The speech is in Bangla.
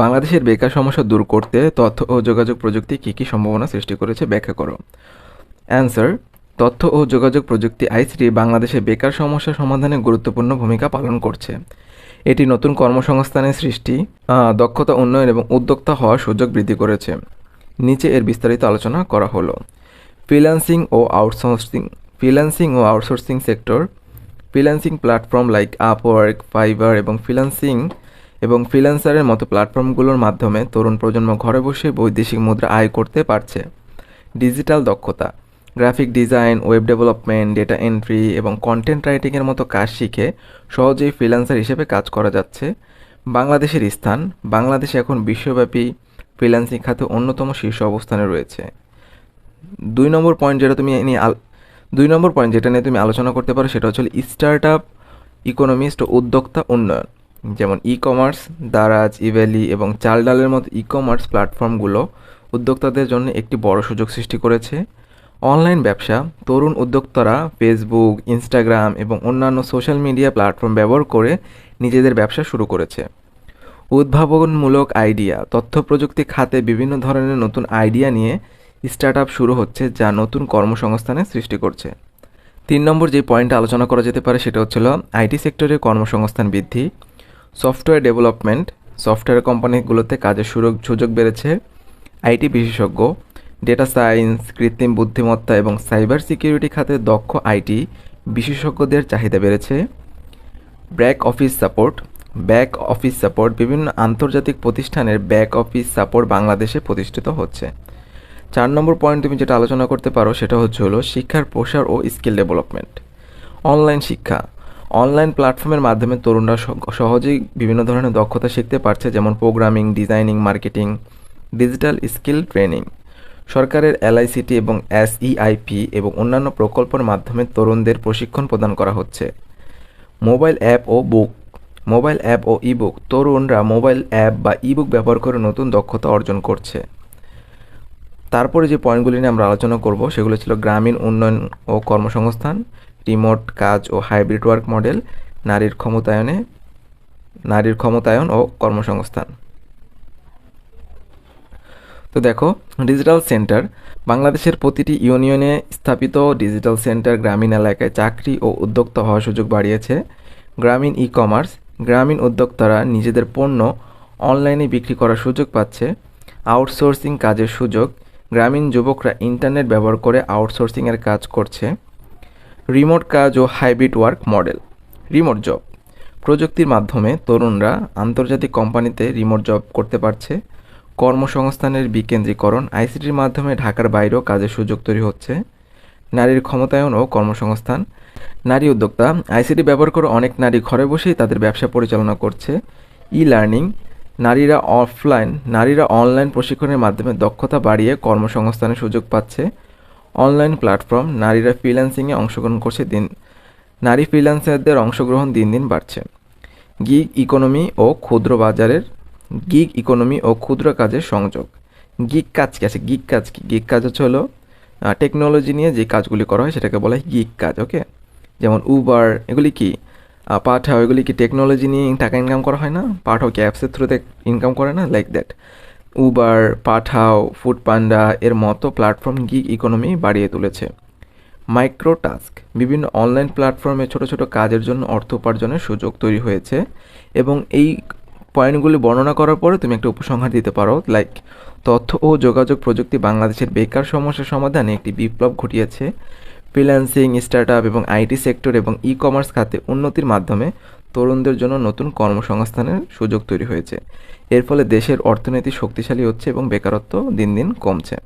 বাংলাদেশের বেকার সমস্যা দূর করতে তথ্য ও যোগাযোগ প্রযুক্তি কী কী সম্ভাবনা সৃষ্টি করেছে ব্যাখ্যা করো। অ্যান্সার তথ্য ও যোগাযোগ প্রযুক্তি আইসিটি বাংলাদেশে বেকার সমস্যা সমাধানে গুরুত্বপূর্ণ ভূমিকা পালন করছে। এটি নতুন কর্মসংস্থানের সৃষ্টি দক্ষতা উন্নয়ন এবং উদ্যোক্তা হওয়ার সুযোগ বৃদ্ধি করেছে। নিচে এর বিস্তারিত আলোচনা করা হলো। ফ্রিল্যান্সিং ও আউটসোর্সিং ফ্রিল্যান্সিং ও outsourcing sector freelancing platform like Upwork Fiverr এবং ফ্রিল্যান্সিং এবং ফ্রিল্যান্সারের মতো প্ল্যাটফর্মগুলোর মাধ্যমে তরুণ প্রজন্ম ঘরে বসে বৈদেশিক মুদ্রা আয় করতে পারছে। ডিজিটাল দক্ষতা, graphic design, web development, data entry এবং কন্টেন্ট রাইটিংয়ের মতো কাজ শিখে সহজেই ফ্রিল্যান্সার হিসেবে কাজ করা যাচ্ছে। বাংলাদেশের স্থান, বাংলাদেশ এখন বিশ্বব্যাপী ফ্রিল্যান্সিং খাতে অন্যতম শীর্ষ অবস্থানে রয়েছে। দুই নম্বর পয়েন্ট যেটা তুমি নিয়ে আল দুই নম্বর পয়েন্ট যেটা নিয়ে তুমি আলোচনা করতে পারো সেটা হচ্ছে স্টার্ট আপ ইকোনমিস্ট ও উদ্যোক্তা উন্নয়ন। যেমন ই কমার্স দারাজ ইভ্যালি এবং চাল ডালের মতো ই কমার্স প্ল্যাটফর্মগুলো উদ্যোক্তাদের জন্য একটি বড় সুযোগ সৃষ্টি করেছে। অনলাইন ব্যবসা, তরুণ উদ্যোক্তারা ফেসবুক ইনস্টাগ্রাম এবং অন্যান্য সোশ্যাল মিডিয়া প্ল্যাটফর্ম ব্যবহার করে নিজেদের ব্যবসা শুরু করেছে। উদ্ভাবনমূলক আইডিয়া তথ্য প্রযুক্তি খাতে বিভিন্ন ধরনের নতুন আইডিয়া নিয়ে স্টার্ট শুরু হচ্ছে যা নতুন কর্মসংস্থানের সৃষ্টি করছে। তিন নম্বর যে পয়েন্টটা আলোচনা করা যেতে পারে সেটা হচ্ছিল আইটি সেক্টরে কর্মসংস্থান বৃদ্ধি। সফটওয়্যার ডেভেলপমেন্ট, সফটওয়্যার কোম্পানিগুলোতে কাজের সুযোগ সুযোগ বেড়েছে। আইটি বিশেষজ্ঞ, ডেটা সায়েন্স, কৃত্রিম বুদ্ধিমত্তা এবং সাইবার সিকিউরিটি খাতে দক্ষ আইটি বিশেষজ্ঞদের চাহিদা বেড়েছে। Back office support, back office support বিভিন্ন আন্তর্জাতিক প্রতিষ্ঠানের ব্যাক অফিস সাপোর্ট বাংলাদেশে প্রতিষ্ঠিত হচ্ছে। চার নম্বর পয়েন্ট তুমি যেটা আলোচনা করতে পারো সেটা হচ্ছে হলো শিক্ষার প্রসার ও স্কিল ডেভেলপমেন্ট। অনলাইন শিক্ষা অনলাইন প্ল্যাটফর্মের মাধ্যমে তরুণরা সহ- সহজেই বিভিন্ন ধরনের দক্ষতা শিখতে পারছে, যেমন programming, designing, marketing, digital skill training. সরকারের এলআইসিটি এবং এসইআইপি এবং অন্যান্য প্রকল্পের মাধ্যমে তরুণদের প্রশিক্ষণ প্রদান করা হচ্ছে। মোবাইল অ্যাপ ও বুক। মোবাইল অ্যাপ ও ইবুক। তরুণরা মোবাইল অ্যাপ বা ইবুক ব্যবহার করে নতুন দক্ষতা অর্জন করছে। তারপরে যে পয়েন্টগুলি নিয়ে আমরা আলোচনা করব, সেগুলো ছিল গ্রামীণ উন্নয়ন ও কর্মসংস্থান রিমোট কাজ ও হাইব্রিড ওয়ার্ক মডেল নারীর ক্ষমতায়নে, নারীর ক্ষমতায়ন ও কর্মসংস্থান। তো দেখো ডিজিটাল সেন্টার বাংলাদেশের প্রতিটি ইউনিয়নে স্থাপিত ডিজিটাল সেন্টার গ্রামীণ এলাকায় চাকরি ও উদ্যোক্তা হওয়ার সুযোগ বাড়িয়েছে। গ্রামীণ ই কমার্স গ্রামীণ উদ্যোক্তারা নিজেদের পণ্য অনলাইনে বিক্রি করার সুযোগ পাচ্ছে। আউটসোর্সিং কাজের সুযোগ, গ্রামীণ যুবকরা ইন্টারনেট ব্যবহার করে আউটসোর্সিংয়ের কাজ করছে। রিমোট কাজ ও hybrid work model. Remote job. প্রযুক্তির মাধ্যমে তরুণরা আন্তর্জাতিক কোম্পানিতে রিমোট জব করতে পারছে। কর্মসংস্থানের বিকেন্দ্রীকরণ আইসিটির মাধ্যমে ঢাকার বাইরেও কাজের সুযোগ তৈরি হচ্ছে। নারীর ক্ষমতায়ন ও কর্মসংস্থান। নারী উদ্যোক্তা, আইসিটি ব্যবহার করে অনেক নারী ঘরে বসেই তাদের ব্যবসা পরিচালনা করছে। ই লার্নিং নারীরা অফলাইন, নারীরা অনলাইন প্রশিক্ষণের মাধ্যমে দক্ষতা বাড়িয়ে কর্মসংস্থানের সুযোগ পাচ্ছে। অনলাইন প্ল্যাটফর্ম নারীরা ফ্রিল্যান্সিংয়ে অংশগ্রহণ করছে দিন, নারী ফ্রিল্যান্সারদের অংশগ্রহণ দিন দিন বাড়ছে। গিগ ইকোনমি ও ক্ষুদ্র বাজারের, গিগ ইকোনমি ও ক্ষুদ্র কাজের সংযোগ। গিগ কাজ কি? আছে গিগ কাজ কি? গিগ কাজ হচ্ছে হলো টেকনোলজি নিয়ে যে কাজগুলি করা হয় সেটাকে বলা হয় গিগ কাজ ওকে যেমন উবার এগুলি কি? পাঠাও, এগুলি কি টেকনোলজি নিয়ে টাকা ইনকাম করা হয় না? পাঠাও কি অ্যাপসের থ্রুতে ইনকাম করে না? Like that Uber Pathao Foodpanda এর মতো প্ল্যাটফর্ম গিগ ইকোনমি বাড়িয়ে তুলেছে। মাইক্রো টাস্ক বিভিন্ন অনলাইন প্ল্যাটফর্মে ছোট ছোট কাজের জন্য অর্থ উপার্জনের সুযোগ তৈরি হয়েছে এবং এই পয়েন্টগুলি বর্ণনা করার পরে তুমি একটা উপসংহার দিতে পারো লাইক তথ্য ও যোগাযোগ প্রযুক্তি বাংলাদেশের বেকার সমস্যা সমাধানে একটি বিপ্লব ঘটিয়েছে। ফ্রিল্যান্সিং স্টার্ট আপ এবং আইটি সেক্টর এবং ই কমার্স খাতে উন্নতির মাধ্যমে তরুণদের জন্য নতুন কর্মসংস্থানের সুযোগ তৈরি হয়েছে। এর ফলে দেশের অর্থনীতি শক্তিশালী হচ্ছে এবং বেকারত্ব দিন দিন কমছে।